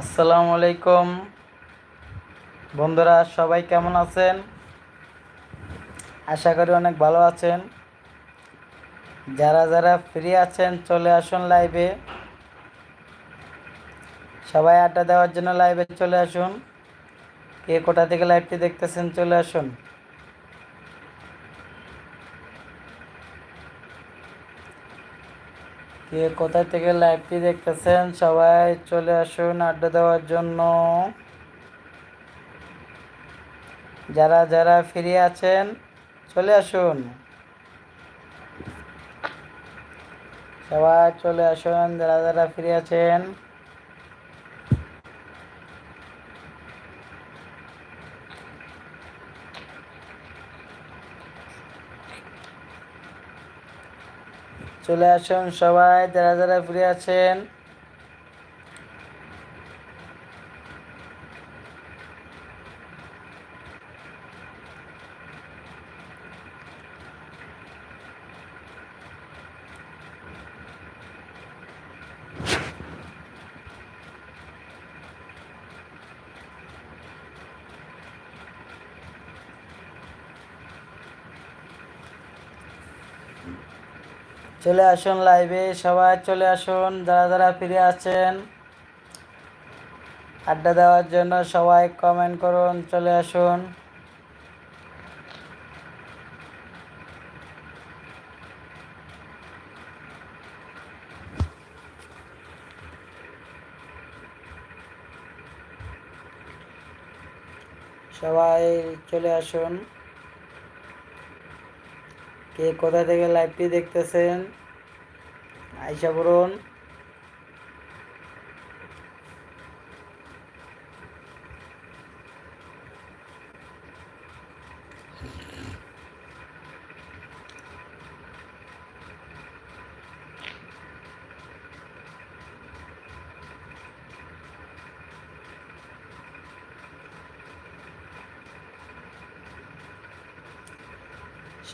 আসসালামু আলাইকুম। বন্ধুরা, সবাই কেমন আছেন? আশা করি অনেক ভালো আছেন। যারা যারা ফ্রি আছেন, চলে আসুন লাইভে সবাই আড্ডা দেওয়ার জন্য লাইভে চলে আসুন। কে কোথা থেকে লাইভটি দেখতেছেন, চলে আসুন। কে কোথা থেকে লাইভটি দেখতেছেন? সবাই চলে আসুন আড্ডা দেওয়ার জন্য। যারা যারা ফ্রি আছেন, চলে আসুন। সবাই চলে আসুন, যারা যারা ফ্রি আছেন। চলে আসেন সবাই যারা যারা ফিরে আছেন। চলে আসুন লাইভে সবাই চলে আসুন, যারা যারা ফিরে আছেন। আড্ডা দেওয়ার জন্য সবাই কমেন্ট করুন, চলে আসুন। সবাই চলে আসুন। কে কোথা থেকে লাইভটি দেখতেছেন? আইসা পড়ুন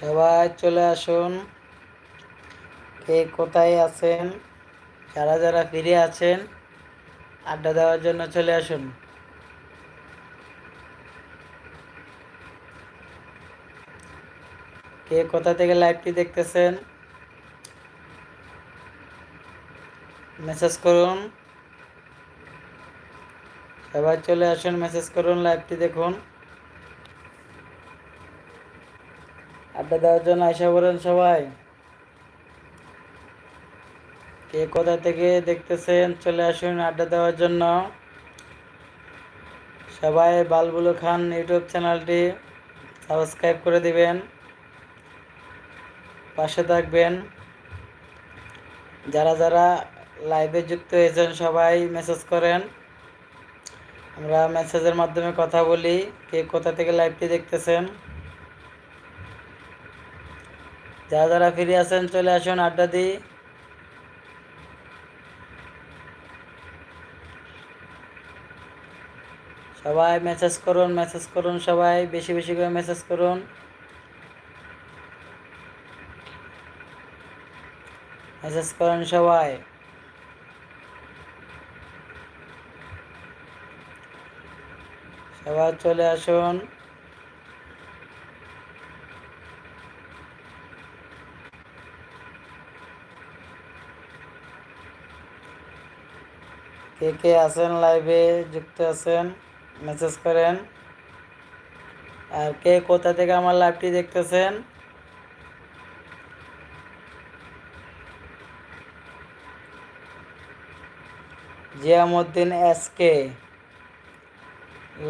সবাই চলে আসুন। কে কোথায় আছেন? যারা যারা ফিরে আছেন, আড্ডা দেওয়ার জন্য চলে আসুন। কে কোথা থেকে লাইভটি দেখতেছেন? মেসেজ করুন। সবাই চলে আসুন, মেসেজ করুন, লাইভটি দেখুন। আড্ডা দেওয়ার জন্য আশা করেন সবাই। কে কোথা থেকে দেখতেছেন, চলে আসুন আড্ডা দেওয়ার জন্য। সবাই বালবুলু খান ইউটিউব চ্যানেলটি সাবস্ক্রাইব করে দিবেন, পাশে থাকবেন। যারা যারা লাইভে যুক্ত হয়েছেন সবাই মেসেজ করেন। আমরা মেসেজের মাধ্যমে কথা বলি, কে কোথা থেকে লাইভটি দেখতেছেন। যারা যারা ফিরে আসেন, চলে আসুন, আড্ডা দিই। সবাই মেসেজ করুন মেসেজ করুন সবাই, বেশি বেশি করে মেসেজ করুন। মেসেজ করুন সবাই। সবাই চলে আসুন। কে কে আছেন লাইভে যুক্ত আছেন মেসেজ করেন। আর কে কোথা থেকে আমার লাইভটি দেখতেছেন? জিয়ামুদ্দিন এস কে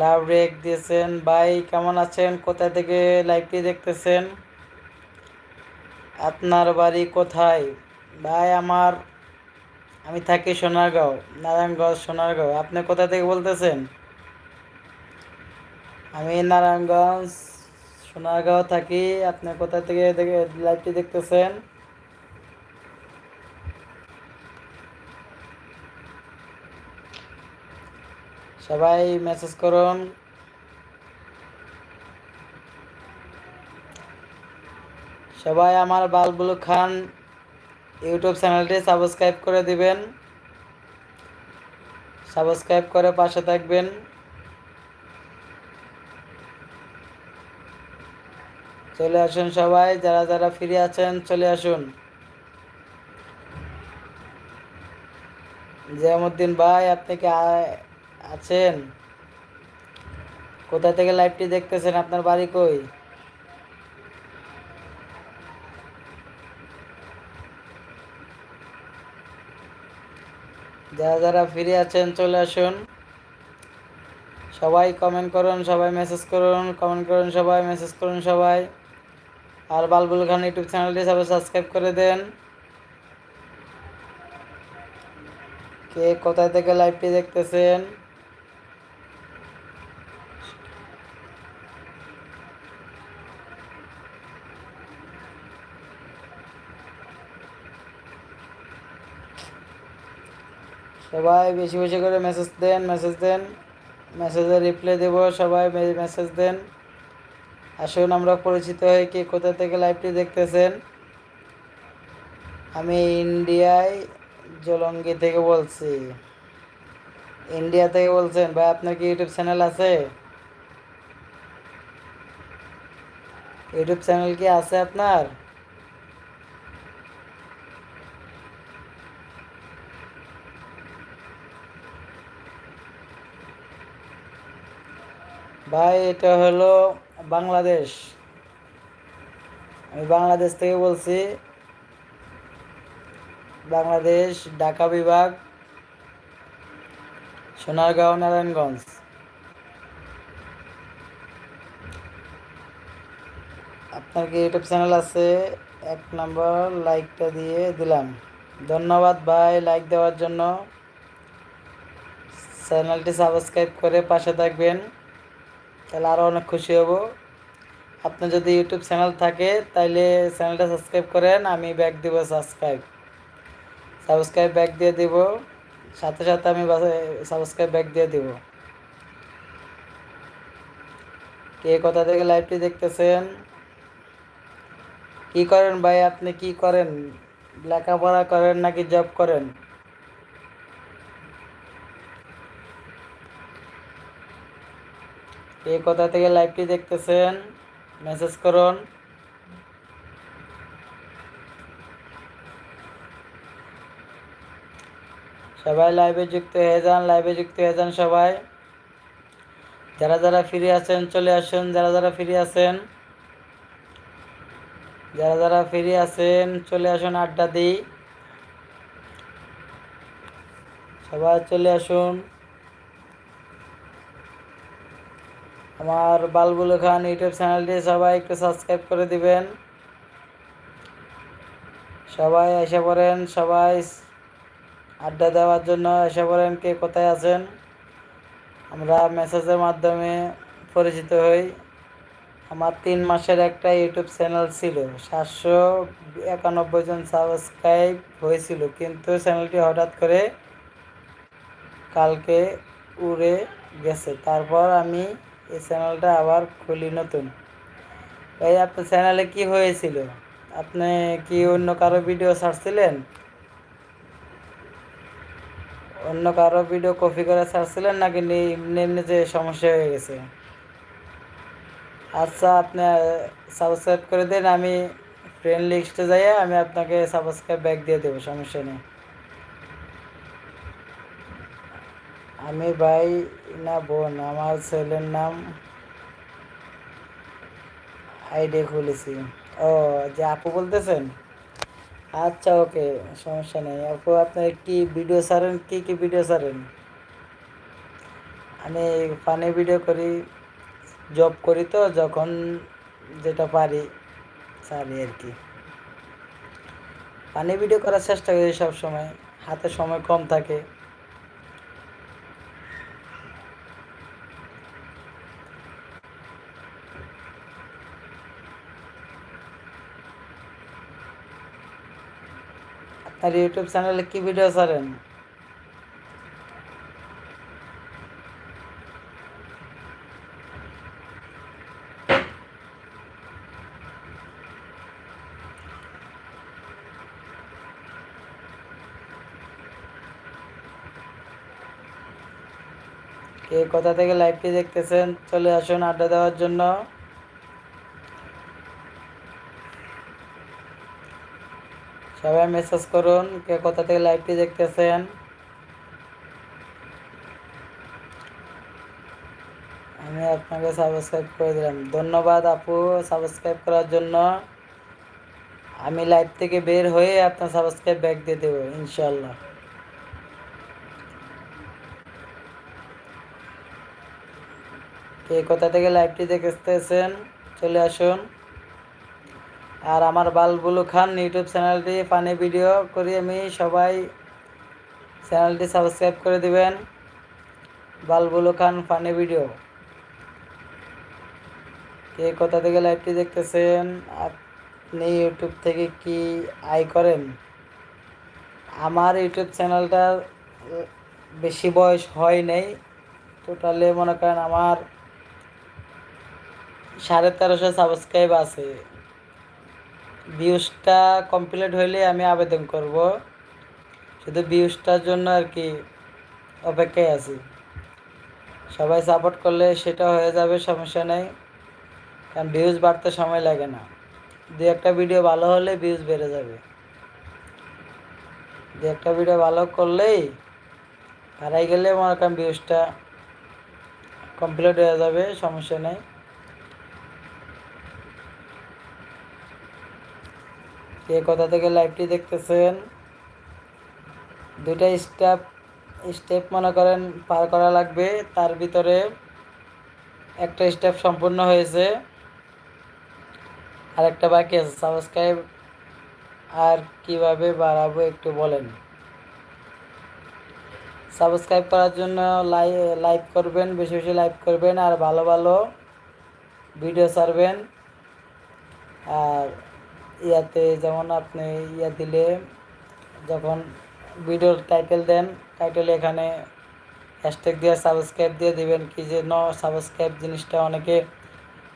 লাভ রেক দিয়েছেন, ভাই, কেমন আছেন? কোথা থেকে লাইভটি দেখতেছেন? আপনার বাড়ি কোথায়? ভাই, আমার আমি থাকি সোনারগাঁও, নারায়ণগঞ্জ, সোনারগাঁও। আপনি কোথা থেকে বলতেছেন? আমি নারায়ণগঞ্জ, সোনারগাঁও থাকি। আপনি কোথা থেকে লাইভটি দেখতেছেন? সবাই মেসেজ করুন। সবাই আমার বালবুলু খান ইউটিউব চ্যানেলটি সাবস্ক্রাইব করে দিবেন। সাবস্ক্রাইব করে পাশে থাকবেন। চলে আসুন সবাই, যারা যারা ফিরে আছেন, চলে আসুন। জিয়ামুদ্দিন ভাই, আপনি কি আছেন? কোথা থেকে লাইভটি দেখতেছেন? আপনার বাড়ি কই? যারা যারা ফিরে আছেন, চলে আসুন। সবাই কমেন্ট করুন, সবাই মেসেজ করুন কমেন্ট করুন, সবাই মেসেজ করুন, সবাই। আর বালবুল খান ইউটিউব চ্যানেলটি সবাই সাবস্ক্রাইব করে দেন। কে কোথায় থেকে লাইভটি দেখতেছেন? সবাই বেশি বেশি করে মেসেজ দেন মেসেজ দেন। মেসেজে রিপ্লাই দেব, সবাই মেসেজ দেন। আসুন, আমরা পরিচিত হয়ে কি কোথা থেকে লাইভটি দেখতেছেন। আমি ইন্ডিয়ায় জলঙ্গি থেকে বলছি। ইন্ডিয়া থেকে বলছেন, ভাই, আপনার কি ইউটিউব চ্যানেল আছে? ইউটিউব চ্যানেল কি আছে আপনার? ভাই, এটা হলো বাংলাদেশ। আমি বাংলাদেশ থেকে বলছি, বাংলাদেশ, ঢাকা বিভাগ, সোনারগাঁও, নারায়ণগঞ্জ। আপনার কি ইউটিউব চ্যানেল আছে? এক নম্বর, লাইকটা দিয়ে দিলাম। ধন্যবাদ ভাই, লাইক দেওয়ার জন্য। চ্যানেলটি সাবস্ক্রাইব করে পাশে থাকবেন। তাহলে আরও অনেক খুশি হব। আপনার যদি ইউটিউব চ্যানেল থাকে, তাইলে চ্যানেলটা সাবস্ক্রাইব করেন, আমি ব্যাক দিব সাবস্ক্রাইব। সাবস্ক্রাইব ব্যাক দিয়ে দিব, সাথে সাথে আমি সাবস্ক্রাইব ব্যাক দিয়ে দিব। কে কোথা থেকে লাইভটি দেখতেছেন? কি করেন ভাই আপনি? কি করেন? লেখাপড়া করেন নাকি জব করেন? কে কোথা থেকে লাইভটি দেখতেছেন? মেসেজ করুন। সবাই লাইভে যুক্ত হয়ে যান লাইভে যুক্ত হয়ে যান সবাই। যারা যারা ফিরে আছেন, চলে আসুন। যারা যারা ফিরে আছেন, যারা যারা ফিরে আছেন, চলে আসুন আড্ডা দিই। সবাই চলে আসুন। আমার বালবুল খান ইউটিউব চ্যানেলটি সবাই একটু সাবস্ক্রাইব করে দিবেন। সবাই এসে পড়েন, সবাই আড্ডা দেওয়ার জন্য এসে পড়েন কে কোথায় আছেন। আমরা মেসেজের মাধ্যমে পরিচিত হই। আমার তিন মাসের একটা ইউটিউব চ্যানেল ছিল, সাতশো একানব্বই জন সাবস্ক্রাইব হয়েছিল, কিন্তু চ্যানেলটি হঠাৎ করে কালকে উড়ে গেছে। তারপর আমি এই চ্যানেলটা আবার খুলি নতুন। এই আপনার চ্যানেলে কি হয়েছিল? আপনি কি অন্য কারও ভিডিও ছাড়ছিলেন? অন্য কারও ভিডিও কপি করে ছাড়ছিলেন নাকি এমনি এমনি যে সমস্যা হয়ে গেছে? আচ্ছা আপনি সাবস্ক্রাইব করে দিন, আমি ফ্রেন্ড লিস্টে যাই আমি আপনাকে সাবস্ক্রাইব ব্যাক দিয়ে দেবো, সমস্যা নেই। আমি ভাই না বোন, আমার ছেলের নাম আইডি খুলেছি। ও, যে আপু বলতেছেন? আচ্ছা ওকে, সমস্যা নেই। আপু, আপনার কি ভিডিও ছাড়েন? কি কি ভিডিও ছাড়েন? আমি ফানি ভিডিও করি জব করি তো, যখন যেটা পারি, ছাড়ি আর কি। ফানি ভিডিও করার চেষ্টা করি সব সময় হাতে সময় কম থাকে। আপনার ইউটিউব চ্যানেলে কি ভিডিও ছাড়েন? কে কোথা থেকে লাইভটি দেখতেছেন, চলে আসুন আড্ডা দেওয়ার জন্য। সবাই মেসেজ করুন, কে কোথা থেকে লাইভটি দেখতেছেন। আমি আপনাকে সাবস্ক্রাইব করে দিলাম। ধন্যবাদ আপু সাবস্ক্রাইব করার জন্য। আমি লাইভ থেকে বের হয়ে আপনার সাবস্ক্রাইব ব্যাক দিয়ে দেবো ইনশাল্লাহ কে কোথা থেকে লাইভটি দেখতেছেন, চলে আসুন। আর আমার বালবুলু খান ইউটিউব চ্যানেলটি ফানি ভিডিও করি আমি, সবাই চ্যানেলটি সাবস্ক্রাইব করে দিবেন। বালবুলু খান ফানি ভিডিও। কে কোথা থেকে লাইভটি দেখতেছেন? আপনি ইউটিউব থেকে কি আয় করেন? আমার ইউটিউব চ্যানেলটা বেশি বয়স হয় নাই। টোটালে মনে করেন আমার সাড়ে তেরোশো সাবস্ক্রাইব আছে। ভিউজটা কমপ্লিট হইলে আমি আবেদন করব। শুধু ভিউজটার জন্য আর কি অপেক্ষায় আছি। সবাই সাপোর্ট করলে সেটা হয়ে যাবে, সমস্যা নেই। কারণ ভিউজ বাড়তে সময় লাগে না। দু একটা ভিডিও ভালো হলে ভিউজ বেড়ে যাবে। দু একটা ভিডিও ভালো করলেই হারাই গেলে মনে করেন ভিউজটা কমপ্লিট হয়ে যাবে, সমস্যা নেই। কে কোথা থেকে লাইভটি দেখতেছেন? দুইটা স্টেপ স্টেপ মনে করেন পার করা লাগবে, তার ভিতরে একটা স্টেপ সম্পূর্ণ হয়েছে। আর একটা বাকি আছে সাবস্ক্রাইব আর কীভাবে বাড়াবো একটু বলেন। সাবস্ক্রাইব করার জন্য লাইক করবেন, বেশি বেশি লাইক করবেন, আর ভালো ভালো ভিডিও ছাড়বেন। আর ইয়াতে যেমন আপনি ইয়া দিলে যখন ভিডিওর টাইটেল দেন টাইটেল এখানে হ্যাশট্যাগ দিয়ে সাবস্ক্রাইব দিয়ে দিবেন কি যে ন সাবস্ক্রাইব জিনিসটা অনেকে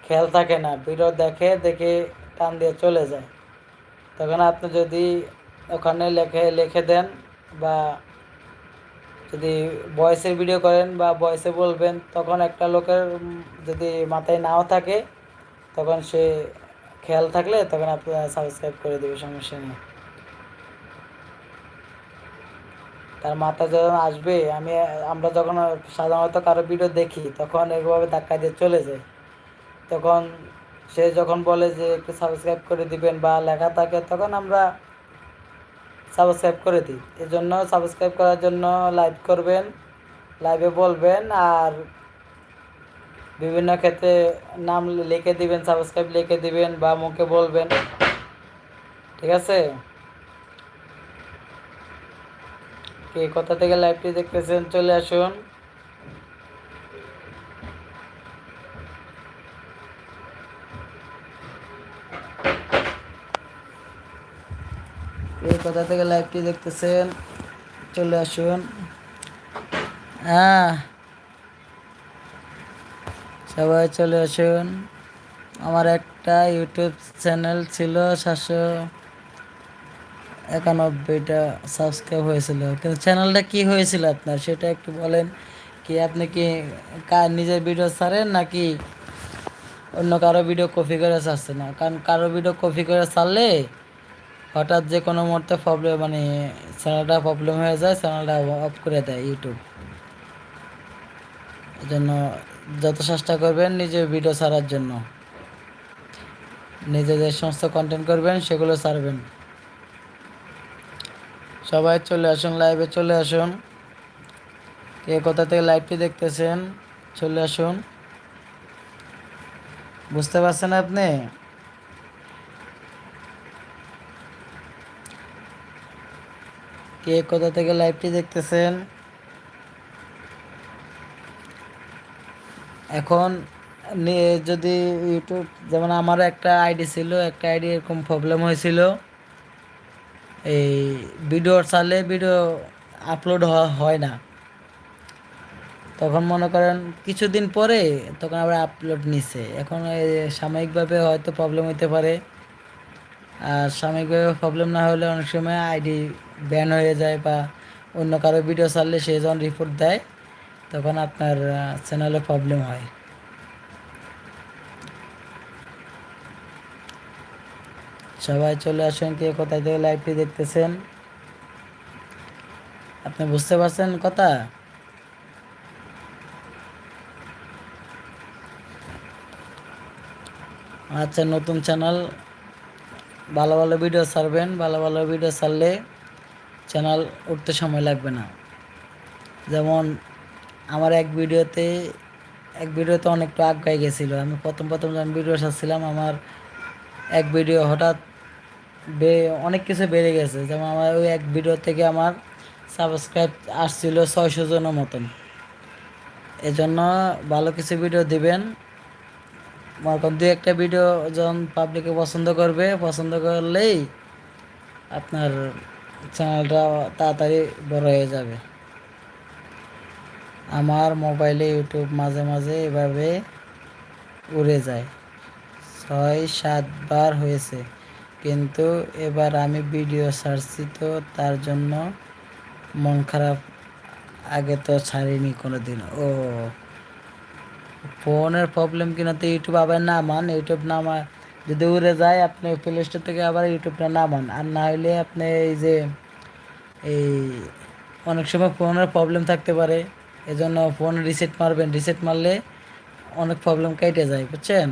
খেয়াল থাকে না। ভিডিও দেখে দেখে টান দিয়ে চলে যায়। তখন আপনি যদি ওখানে লেখে, লিখে দেন বা যদি ভয়েসের ভিডিও করেন বা ভয়েসে বলবেন, তখন একটা লোকের যদি মাথায় নাও থাকে, তখন সে খেয়াল থাকলে তখন আপনারা সাবস্ক্রাইব করে দেবে সমস্যা নেই। তার মাথা যখন আসবে, আমি, আমরা যখন সাধারণত কারও ভিডিও দেখি, তখন এরভাবে ধাক্কা দিয়ে চলে যায়। তখন সে যখন বলে যে একটু সাবস্ক্রাইব করে দিবেন বা লেখা থাকে, তখন আমরা সাবস্ক্রাইব করে দিই। এজন্য সাবস্ক্রাইব করার জন্য লাইভ করবেন লাইভে বলবেন আর বিভিন্ন ক্ষেত্রে নাম লিখে দিবেন সাবস্ক্রাইব লিখে দিবেন বা মুখে বলবেন। ঠিক আছে? কে কোথা থেকে লাইভটি দেখতেছেন, চলে আসুন। কে কোথা থেকে লাইভটি দেখতেছেন, চলে আসুন। হ্যাঁ। সবাই চলে আসুন। আমার একটা ইউটিউব চ্যানেল ছিল সাতশো একানব্বইটা সাবস্ক্রাইব হয়েছিল। কিন্তু চ্যানেলটা কি হয়েছিল আপনার সেটা একটু বলেন কি আপনি কি কার নিজের ভিডিও ছাড়েন নাকি অন্য কারও ভিডিও কপি করে ছাড়ছে না কারণ কারও ভিডিও কপি করে ছাড়লে হঠাৎ যে কোনো মুহূর্তে প্রবলেম মানে চ্যানেলটা প্রবলেম হয়ে যায়, চ্যানেলটা অফ করে দেয় ইউটিউব। এই জন্য যত চেষ্টা করবেন নিজের ভিডিও ছাড়ার জন্য। নিজেদের সমস্ত কন্টেন্ট করবেন, সেগুলো ছাড়বেন। সবাই চলে আসুন লাইভে চলে আসুন। কে কোথা থেকে লাইভটি দেখতেছেন, চলে আসুন। বুঝতে পারছেন আপনি? কে কোথা থেকে লাইভটি দেখতেছেন এখন যদি ইউটিউব যেমন আমারও একটা আইডি ছিল, একটা আইডি এরকম প্রবলেম হয়েছিল। এই ভিডিও চালে ভিডিও আপলোড হয় না। তখন মনে করেন কিছুদিন পরে তখন আবার আপলোড নিছে। এখন সাময়িকভাবে হয়তো প্রবলেম হইতে পারে। আর সাময়িকভাবে প্রবলেম না হলে অনেক সময় আইডি ব্যান হয়ে যায় বা অন্য কারও ভিডিও ছাড়লে সে যখন রিপোর্ট দেয় তখন আপনার চ্যানেলে প্রবলেম হয়। সবাই চলে আসেন, কে কোথায় থেকে লাইভটি দেখতেছেন? আপনি বুঝতে পারছেন কথা? আচ্ছা নতুন চ্যানেল ভালো ভালো ভিডিও ছাড়বেন, ভালো ভালো ভিডিও ছাড়লে চ্যানেল উঠতে সময় লাগবে না। যেমন আমার এক ভিডিওতে এক ভিডিওতে অনেকটা আগায় গেছিল। আমি প্রথম প্রথম যখন ভিডিও ছাড়ছিলাম আমার এক ভিডিও হঠাৎ বে, অনেক কিছু বেড়ে গেছে। যেমন আমার ওই এক ভিডিও থেকে আমার সাবস্ক্রাইব আসছিল ছয়শো জনের মতন। এজন্য ভালো কিছু ভিডিও দিবেন। মনে করেন দু একটা ভিডিও যখন পাবলিকে পছন্দ করবে, পছন্দ করলেই আপনার চ্যানেলটা তাড়াতাড়ি বড় হয়ে যাবে। আমার মোবাইলে ইউটিউব মাঝে মাঝে এভাবে উড়ে যায়। ছয় সাতবার হয়েছে। কিন্তু এবার আমি ভিডিও ছাড়ছি তো তার জন্য মন খারাপ। আগে তো ছাড়িনি কোনো দিন ও, ফোনের প্রবলেম কিনা তো ইউটিউব আবার নামান ইউটিউব নামা যদি উড়ে যায়, আপনি প্লে স্টোর থেকে আবার ইউটিউবটা নামান আর না হলে আপনি এই যে এই অনেক সময় ফোনের প্রবলেম থাকতে পারে। এজন্য ফোন রিসেট মারবেন রিসেট মারলে অনেক প্রবলেম কেটে যায়, বুঝছেন?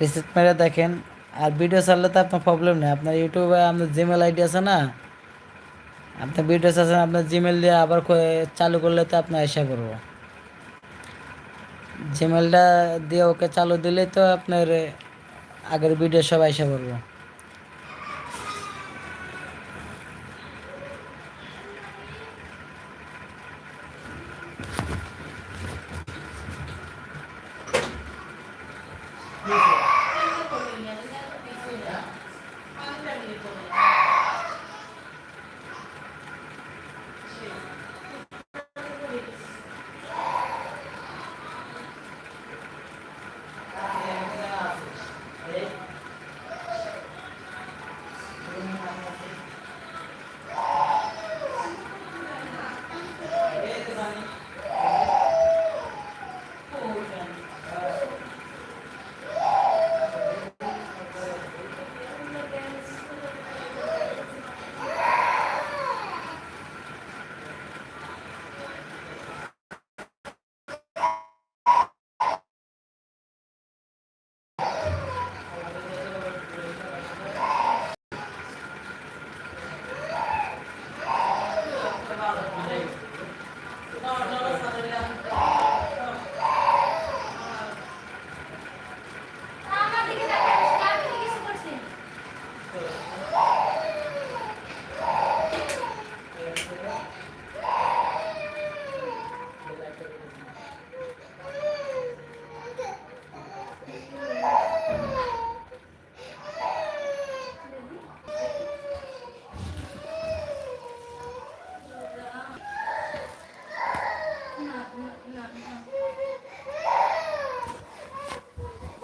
রিসেট মেরে দেখেন, আর ভিডিও ছাড়লে তো আপনার প্রবলেম নেই। আপনার ইউটিউবে আপনার জিমেল আইডি আছে না? আপনি ভিডিও ছাড়ছেন আপনার জিমেল দিয়ে আবার চালু করলে তো আপনার এসে করব। জিমেলটা দিয়ে ওকে চালু দিলে তো আপনার আগের ভিডিও সব এসে করব।